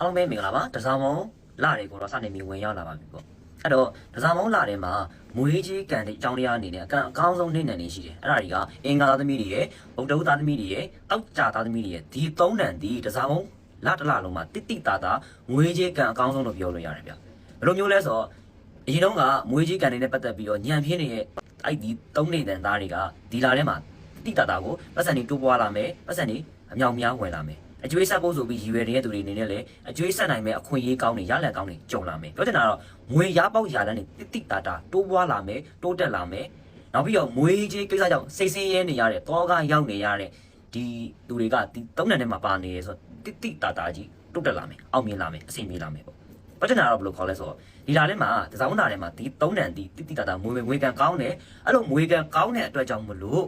အားလုံးပဲမင်္ဂလာပါတစားမုံလာတွေကိုတော့စနေပြီးဝင်ရောက်လာပါပြီပေါ့အဲ့တော့တစားမုံလာတဲ့မှာမွေးကြီးကန်တဲ့အကြောင်းတရားအနေနဲ့အကအကောင်းဆုံးနေနေနေရှိတယ်အဲ့ဒါတွေကအင်္ဂါသားသမီးတွေရဲ့ဗုဒ္ဓသားသမီးတွေရဲ့တောက်ကြသားသမီးတွေရဲ့ဒီသုံးတန်ဒီတစားမုံလာတလာလုံးမှာတိတိတာတာမွေးကြီးကန်အကောင်းဆုံးလို့ပြောလို့ရတယ်ဗျဘယ်လိုမျိုးလဲဆိုတော့အရင်တော့ကမွေးကြီးကန်တွေနဲ့ပတ်သက်ပြီးတော့ညံပြင်းနေတဲ့အဲ့ဒီသုံးနေတဲ့သားတွေကဒီလာထဲမှာတိတာတာကိုပတ်စံတွေတိုးပွားလာမယ်ပတ်စံတွေအမြောင်များဝင်လာမယ် အကျွေးဆက်ဖို့ဆိုပြီးရည်ရွယ်နေတဲ့သူတွေအနေနဲ့လည်းအကျွေးဆက်နိုင်မဲ့အခွင့်အရေးကောင်းတွေရလဒ်ကောင်းတွေကြုံလာမယ်ပြောချင်တာကတော့ငွေရပေါက်ရလန်းတွေတိတိတာတာတိုးပွားလာမယ်တိုးတက်လာမယ်နောက်ပြီးတော့မွေးကြီးကိစ္စကြောင့်စိတ်ဆင်းရဲနေရတဲ့တောကရောက်နေရတဲ့ဒီသူတွေကဒီသုံးနံထဲမှာပါနေရဆိုတိတိတာတာကြီးတိုးတက်လာမယ်အောင်မြင်လာမယ်အဆင်ပြေလာမယ်ပေါ့ပြောချင်တာကတော့ဘယ်လိုခေါ်လဲဆိုတော့ဒီလာထဲမှာဒီဇောင်းနာထဲမှာဒီသုံးနံဒီတိတိတာတာမွေးမွေးကန်ကောင်းတယ်အဲ့လိုမွေးကန်ကောင်းတဲ့အတွက်ကြောင့်မလို့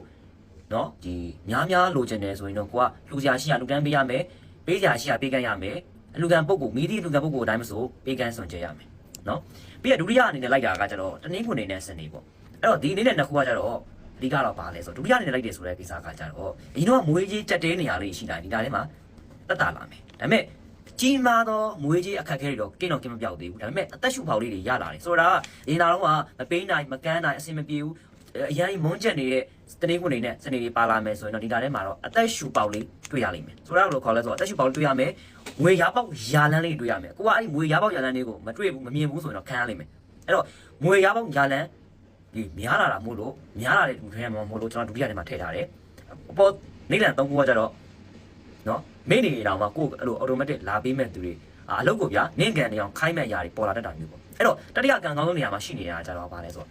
နော်ဒီများများလိုချင်တယ်ဆိုရင်တော့ကိုကလူစရာရှိရလူတန်းပေးရမယ်ပေးကြရှိရပေးကမ်းရမယ်အလူကံပုဂ္ဂိုလ်မိသည့်အလူကံပုဂ္ဂိုလ်အတိုင်းမဆိုပေးကမ်းစွန့်ကြရမယ်နော်ပြီးတော့ဒုတိယအနေနဲ့လိုက်တာကကျတော့တနည်းခွန်နေနဲ့စနေပေါ့အဲ့တော့ဒီအနေနဲ့နှစ်ခုကကျတော့အဓိကတော့ပါလဲဆိုဒုတိယအနေနဲ့လိုက်တယ်ဆိုတဲ့ကိစ္စကကြတော့အရင်တော့မွေးကြီးကြက်တဲနေရလေးရှိတာဒီတာထဲမှာတက်တာလာမယ်ဒါပေမဲ့ကြီးမားသောမွေးကြီးအခက်အခဲတွေတော့ကင်းတော့ကင်းမပြောက်သေးဘူးဒါပေမဲ့အသက်ရှူပေါက်လေးတွေရလာတယ်ဆိုတာကအရင်တော့ကမပိန်းနိုင်မကန်းနိုင်အဆင်မပြေဘူး အရင်မွန်းချက်နေတဲ့တနေ့ခွန်နေနဲ့စနေတွေပါလာမယ်ဆိုရင်တော့ဒီတာထဲမှာတော့အသက်ရှူပေါက်လေးတွေ့ရလိမ့်မယ်ဆိုတော့ဘယ်လိုခေါ်လဲဆိုတော့အသက်ရှူပေါက်လေးတွေ့ရမယ်ငွေရပေါက်ယာလန်းလေးတွေ့ရမယ်ကိုကအဲ့ဒီငွေရပေါက်ယာလန်းလေးကိုမတွေ့ဘူးမမြင်ဘူးဆိုရင်တော့ခံရလိမ့်မယ်အဲ့တော့ငွေရပေါက်ယာလန်းဒီများလာတာမို့လို့များလာတဲ့ဒုတိယမှာမို့လို့ကျွန်တော်ဒုတိယထဲမှာထည့်ထားတယ်အပေါ်နေလန်သုံးခုကကြတော့နော်မိနေတောင်မှကိုအဲ့လို automatic လာပေးမဲ့သူတွေအာအလုပ်ကိုဗျာနင့်ကန်နေအောင်ခိုင်းမဲ့ຢာတွေပေါ်လာတတ်တာမျိုးပေါ့အဲ့တော့တတိယကံကောင်းဆုံးနေရာမှာရှိနေတာကြတော့ဗာလဲဆိုတော့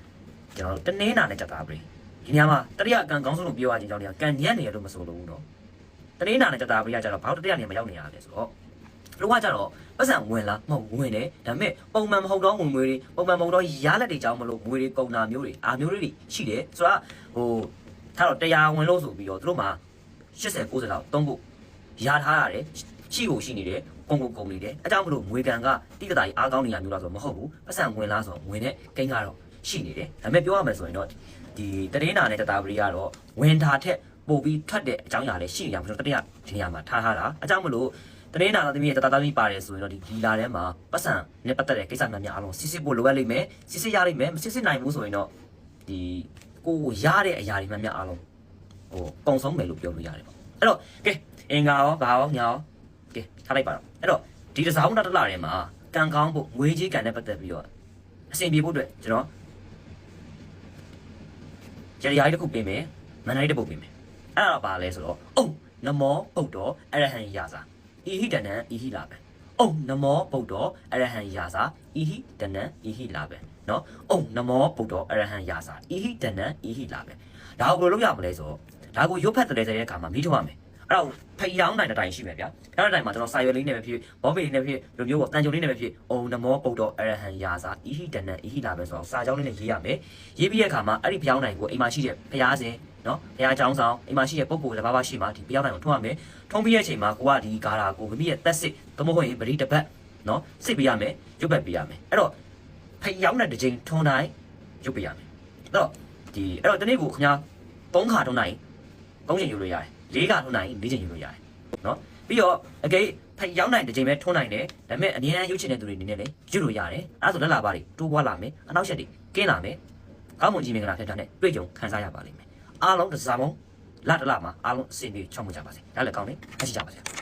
ကျွန်တော်တို့တနင်းနာနဲ့ကြက်တာပြီဒီနေရာမှာတတိယကံကောင်းဆုံးလို့ပြောရခြင်းကြောင့်ကံညံ့နေရလို့မဆိုလို့ဘူးနော်တနင်းနာနဲ့ကြက်တာပြီကကြတော့ဘာလို့တတိယနေရာမှာရောက်နေရလဲဆိုတော့လောကကြတော့ပတ်စံဝင်လားမဟုတ်ဝင်တယ်ဒါပေမဲ့ပုံမှန်မဟုတ်တော့ဝင်ငွေတွေပုံမှန်မဟုတ်တော့ရလက်တွေကြောင်းမလို့ငွေတွေကုန်တာမျိုးတွေအာမျိုးတွေရှိတယ်ဆိုတော့ဟိုထားတော့တရားဝင်လို့ဆိုပြီးတော့သူတို့မှာ80 90လောက်သုံးဖို့ရထားရတယ်ရှိကိုရှိနေတယ်ကုန်ကုန်ကုန်နေတယ်အကြောင်းမလို့ငွေကံကတိကတာကြီးအားကောင်းနေရမျိုးလားဆိုတော့မဟုတ်ဘူးပတ်စံဝင်လားဆိုတော့ဝင်တဲ့ကိန်းကတော့ ရှိနေတယ်ဒါပေမဲ့ပြောရမယ်ဆိုရင်တော့ဒီတရေနာနဲ့တတာပရိကတော့ဝင်တာထက်ပို့ပြီးထွက်တဲ့အကြောင်းအရာလည်းရှိနေရမှာကျွန်တော်တတိယဒီနေရာမှာထားထားတာအကြောင်းမလို့တရေနာသမီးရဲ့တတာသမီးပါတယ်ဆိုရင်တော့ဒီဒီလာထဲမှာပတ်စံနဲ့ပတ်သက်တဲ့ကိစ္စများများအားလုံးစစ်စစ်ဖို့လိုအပ်လိမ့်မယ်စစ်စစ်ရလိမ့်မယ်မစစ်စစ်နိုင်ဘူးဆိုရင်တော့ဒီကိုကိုရတဲ့အရာတွေများများအားလုံးဟိုပုံဆုံးမယ်လို့ပြောလို့ရတယ်ပေါ့အဲ့တော့ကဲအင်္ဂါရောဘာရောညာရောကဲထားလိုက်ပါတော့အဲ့တော့ဒီတစားုံတတလာထဲမှာကံကောင်းဖို့ငွေကြီးကံနဲ့ပတ်သက်ပြီးတော့အဆင်ပြေဖို့အတွက်ကျွန်တော် ရရကြီးတစ်ခုပေးမယ်မန္တလေးတစ်ပုတ်ပေးမယ်အဲ့ဒါတော့ပါလဲဆိုတော့အုံနမောပုတ်တော်အရဟံရာစာဤဟိတနံဤဟိလာပဲအုံနမောပုတ်တော်အရဟံရာစာဤဟိတနံဤဟိလာပဲနော်အုံနမောပုတ်တော်အရဟံရာစာဤဟိတနံဤဟိလာပဲဒါကိုဘယ်လိုလုပ်ရမလဲဆိုတော့ဒါကိုရုပ်ဖတ်တဲ့တဲ့အခါမှာမိထုတ်ရမယ် အဲ့တော့ဖျောင်းတိုင်းတိုင်းရှိမယ်ဗျာဖျောင်းတိုင်းမှာကျွန်တော်စာရွက်လေးနဲ့ပဲဖြစ်ဘောပေလေးနဲ့ဖြစ်လိုမျိုးပေါ့တန်ကြုံလေးနဲ့ပဲဖြစ်အုံနမောပုတ်တော်အရဟံယာစာဣဟိတနံဣဟိလာပဲဆိုတော့စာကြောင်းလေးနဲ့ရေးရမယ်ရေးပြီးတဲ့အခါမှာအဲ့ဒီဖျောင်းတိုင်းကိုအိမ်မှာရှိတဲ့ဖျားစင်နော်ဘုရားကျောင်းဆောင်အိမ်မှာရှိတဲ့ပုံကိုလည်းဘာဘာရှိမှာဒီဘုရားတိုင်ကိုထုံးရမယ်ထုံးပြီးတဲ့အချိန်မှာကိုကဒီဂါရာကိုမိမိရဲ့တက်စစ်သမဟုတ်ရင်ပရိတပတ်နော်စစ်ပေးရမယ်ရုပ်ပတ်ပေးရမယ်အဲ့တော့ဖျောင်းတဲ့တစ်ချိန်ထုံးတိုင်းရုပ်ပေးရမယ်အဲ့တော့ဒီအဲ့တော့တနေ့ကိုခင်ဗျာ၃ခါထုံးတိုင်း၃ချိန်ယူလို့ရတယ် ၄ခါထုံးတိုင်း၄ချိန်ယူလို့ရတယ်နော်ပြီးတော့အကေဖျောင်းနိုင်တစ်ချိန်ပဲထုံးနိုင်တယ်ဒါပေမဲ့အနည်းငယ်ရုပ်ချင်တဲ့သူတွေအနေနဲ့လည်းယူလို့ရတယ်အဲ့ဒါဆိုလက်လာပါတွေတိုးပွားလာမယ်အနောက်ရှက်တွေကင်းလာမယ်ကောင်းမွန်ကြီးမင်္ဂလာဖြစ်တာနဲ့တွေ့ကြုံခံစားရပါလိမ့်မယ်အားလုံးတစ်စားမုံလတ်တလမှာအားလုံးအစီအပြေချောင်းမှုကြပါစေဒါလည်းကောင်းတယ်အရှိကြပါစေ